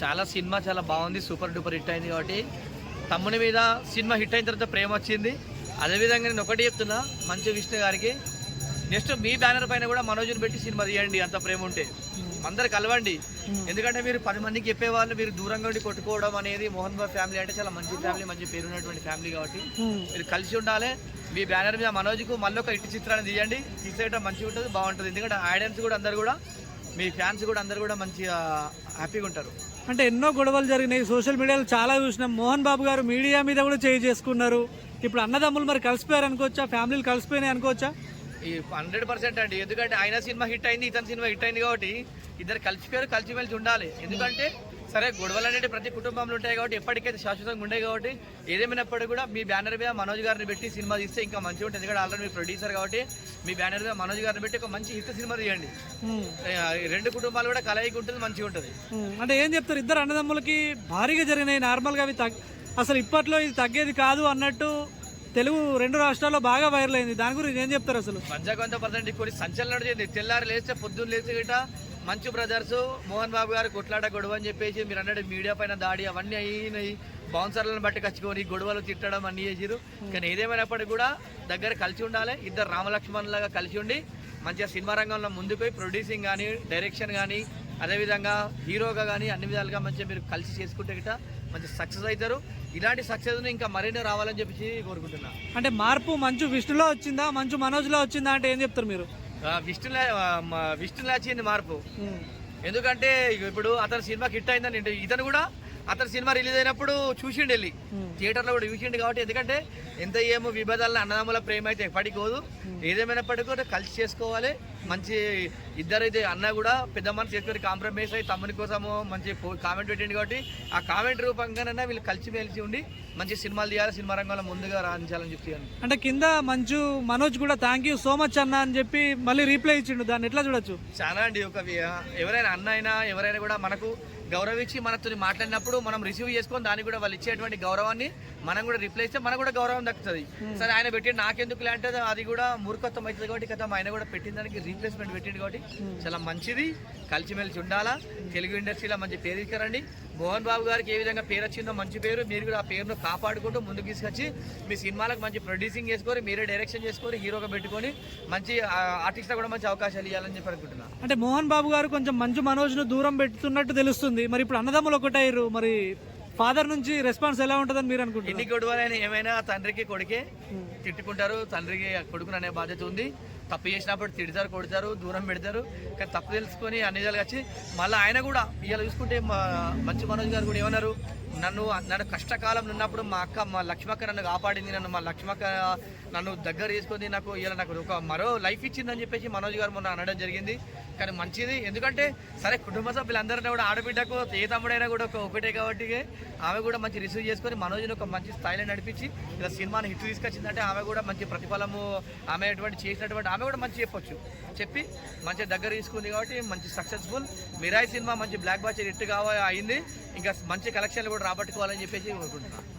చాలా సినిమా చాలా బాగుంది సూపర్ డూపర్ హిట్ అయింది కాబట్టి తమ్ముని మీద సినిమా హిట్ అయిన తర్వాత ప్రేమ వచ్చింది. అదేవిధంగా నేను ఒకటి చెప్తున్నా మంచి విష్ణు గారికి నెక్స్ట్ మీ బ్యానర్ పైన కూడా మనోజ్ని పెట్టి సినిమా తీయండి అంత ప్రేమ ఉంటే. అందరు కలవండి. ఎందుకంటే మీరు పది మందికి చెప్పేవాళ్ళు మీరు దూరంగా ఉండి కొట్టుకోవడం అనేది మోహన్ బాబు ఫ్యామిలీ అంటే చాలా మంచి ఫ్యామిలీ మంచి పేరు ఉన్నటువంటి ఫ్యామిలీ కాబట్టి మీరు కలిసి ఉండాలి. మీ బ్యానర్ మీద మనోజ్కు మళ్ళీ ఒక ఇటు చిత్రాన్ని తీయండి. తీసేయడం మంచిగా ఉంటుంది బాగుంటుంది. ఎందుకంటే ఆడియన్స్ కూడా అందరు కూడా మీ ఫ్యాన్స్ కూడా అందరు కూడా మంచిగా హ్యాపీగా ఉంటారు. అంటే ఎన్నో గొడవలు జరిగినాయి. సోషల్ మీడియాలో చాలా చూసినాం. మోహన్ బాబు గారు మీడియా మీద కూడా చేయి చేసుకున్నారు. ఇప్పుడు అన్నదమ్ములు మరి కలిసిపోయారు అనుకోవచ్చా? ఫ్యామిలీలు కలిసిపోయినాయి అనుకోవచ్చా? ఈ హండ్రెడ్ పర్సెంట్ అండి. ఎందుకంటే ఆయన సినిమా హిట్ అయింది ఇతని సినిమా హిట్ అయింది కాబట్టి ఇద్దరు కలిసిపోయారు కలిసిమెలిసి ఉండాలి. ఎందుకంటే సరే గొడవలు అనేవి ప్రతి కుటుంబంలో ఉంటాయి కాబట్టి ఎప్పటికైతే శాశ్వతంగా ఉండే కాబట్టి ఏదేమైనప్పటికీ కూడా మీ బ్యానర్ మీద మనోజ్ గారిని పెట్టి సినిమా తీస్తే ఇంకా మంచిగా ఉంటుంది. ఎందుకంటే ఆల్రెడీ మీ ప్రొడ్యూసర్ కాబట్టి మీ బ్యానర్ మీద మనోజ్ గారిని పెట్టి ఒక మంచి హిట్ సినిమా తీయండి. రెండు కుటుంబాలు కూడా కలయిక ఉంటుంది మంచిగా ఉంటుంది. అంటే ఏం చెప్తారు? ఇద్దరు అన్నదమ్ములకి భారీగా జరిగినాయి నార్మల్గా అవి తగ్ అసలు ఇప్పట్లో ఇది తగ్గేది కాదు అన్నట్టు తెలుగు రెండు రాష్ట్రాల్లో బాగా వైరల్ అయింది. దాని గురించి ఏం చెప్తారు అసలు? పంచకొంత పర్సెంట్ కొన్ని సంచలనం చేయండి తెల్లారి లేస్తే పొద్దున్న లేచి గిట మంచు బ్రదర్స్ మోహన్ బాబు గారు కొట్లాట గొడవ అని చెప్పేసి మీరు అన్నట్టు మీడియా పైన దాడి అవన్నీ అయినాయి బౌన్సర్లను బట్టి కచ్చుకొని గొడవలు తిట్టడం అన్నీ చేసిరు కానీ ఏదేమైనప్పటికీ కూడా దగ్గర కలిసి ఉండాలి ఇద్దరు రామలక్ష్మణ్ లాగా కలిసి ఉండి మంచిగా సినిమా రంగంలో ముందుకు పోయి ప్రొడ్యూసింగ్ కానీ డైరెక్షన్ కానీ అదేవిధంగా హీరోగా కానీ అన్ని విధాలుగా మంచిగా మీరు కలిసి చేసుకుంటే గిట మంచి సక్సెస్ అవుతారు ఇలాంటి సక్సెస్ని ఇంకా మరిన్ని రావాలని చెప్పేసి కోరుకుంటున్నా. అంటే మార్పు మంచు విష్ణులో వచ్చిందా మంచు మనోజ్లో వచ్చిందా అంటే ఏం చెప్తారు మీరు? మ- విష్ణులా వచ్చింది మార్పు. ఎందుకంటే ఇప్పుడు అతని సినిమా హిట్ అయిందని ఇతను కూడా అతని సినిమా రిలీజ్ అయినప్పుడు చూసిండు వెళ్ళి. థియేటర్లో కూడా చూసిండు కాబట్టి ఎందుకంటే ఎంత ఏమో విభేదాలను అన్నదమ్ముల ప్రేమ అయితే ఎప్పటికి పోదు. ఏదేమైనప్పటికీ కూడా కలిసి చేసుకోవాలి. మంచి ఇద్దరైతే అన్న కూడా పెద్ద మనసు చేసుకొని కాంప్రమైజ్ అయ్యి తమ్ముని కోసము మంచి కామెంట్ పెట్టిండు కాబట్టి ఆ కామెంట్ రూపంగానైనా వీళ్ళు కలిసి మెలిసి ఉండి మంచి సినిమాలు తీయాలి సినిమా రంగంలో ముందుగా రాణించాలని చెప్పి అంటే కింద మంచు మనోజ్ కూడా థ్యాంక్ యూ సో మచ్ అన్న అని చెప్పి మళ్ళీ రీప్లై ఇచ్చిండు. దాన్ని ఎట్లా చూడొచ్చు? చాలా అండి ఒక ఎవరైనా అన్న అయినా ఎవరైనా కూడా మనకు గౌరవించి మనతో మాట్లాడినప్పుడు మనం రిసీవ్ చేసుకొని దానికి కూడా వాళ్ళు ఇచ్చేటువంటి గౌరవాన్ని మనం కూడా రిప్లై ఇస్తే మనకు కూడా గౌరవం దక్కుతుంది. సరే ఆయన పెట్టి నాకెందుకు అంటే అది కూడా మూర్ఖత్వం అవుతుంది కాబట్టి కదా ఆయన కూడా పెట్టిన దానికి రీప్లేస్మెంట్ పెట్టింది కాబట్టి చాలా మంచిది. కలిసిమెలిసి ఉండాలా. తెలుగు ఇండస్ట్రీలో మంచి పేరు తీసుకురండి మోహన్ బాబు గారికి ఏ విధంగా పేరు వచ్చిందో మంచి పేరు. మీరు కూడా ఆ పేరును కాపాడుకుంటూ ముందుకు తీసుకొచ్చి మీ సినిమాలకు మంచి ప్రొడ్యూసింగ్ చేసుకొని మీరే డైరెక్షన్ చేసుకొని హీరోగా పెట్టుకొని మంచి ఆర్టిస్ట్లో కూడా మంచి అవకాశాలు ఇవ్వాలని చెప్పి అనుకుంటున్నాను అంటే మోహన్ బాబు గారు కొంచెం మంచు మనోజ్ను దూరం పెడుతున్నట్టు తెలుస్తుంది. మరి ఇప్పుడు అన్నదమ్ములు ఒకటయ్యారు. మరి ఫాదర్ నుంచి రెస్పాన్స్ ఎలా ఉంటుందని మీరు అనుకుంటారు ఎన్ని గొడవలైనా ఏమైనా తండ్రికి కొడుకే తిట్టుకుంటారు తండ్రికి కొడుకుని అనే బాధ్యత ఉంది. తప్పు చేసినప్పుడు తిడతారు కొడతారు దూరం పెడతారు. కానీ తప్పు తెలుసుకొని అన్ని విధాలుగా వచ్చి మళ్ళీ ఆయన కూడా ఇవాళ చూసుకుంటే మా మంచి మనోజ్ గారు కూడా ఏమన్నారు? నన్ను నన్ను కష్టకాలం ఉన్నప్పుడు మా అక్క మా లక్ష్మక్క నన్ను కాపాడింది నన్ను మా లక్ష్మక్క నన్ను దగ్గర తీసుకుంది నాకు ఇలా నాకు ఒక మరో లైఫ్ ఇచ్చిందని చెప్పేసి మనోజ్ గారు మొన్న అనడం జరిగింది. కానీ మంచిది. ఎందుకంటే సరే కుటుంబ సభ్యులందరినీ కూడా ఆడబిడ్డకు ఏ తమ్ముడైనా కూడా ఒక ఒకటే కాబట్టి ఆమె కూడా మంచి రిసీవ్ చేసుకొని మనోజ్ని ఒక మంచి స్థాయిలో నడిపించి ఇలా సినిమాని హిట్ తీసుకొచ్చిందంటే ఆమె కూడా మంచి ప్రతిఫలము ఆమె అటువంటి చేసినటువంటి ఆమె కూడా మంచి చెప్పొచ్చు. చెప్పి మంచి దగ్గర తీసుకుంది కాబట్టి మంచి సక్సెస్ఫుల్ మిరాయి సినిమా మంచి బ్లాక్ బాచర్ హిట్ కావాలి అయింది. ఇంకా మంచి కలెక్షన్లు కూడా రాబట్టుకోవాలని చెప్పేసి కోరుకుంటున్నాను.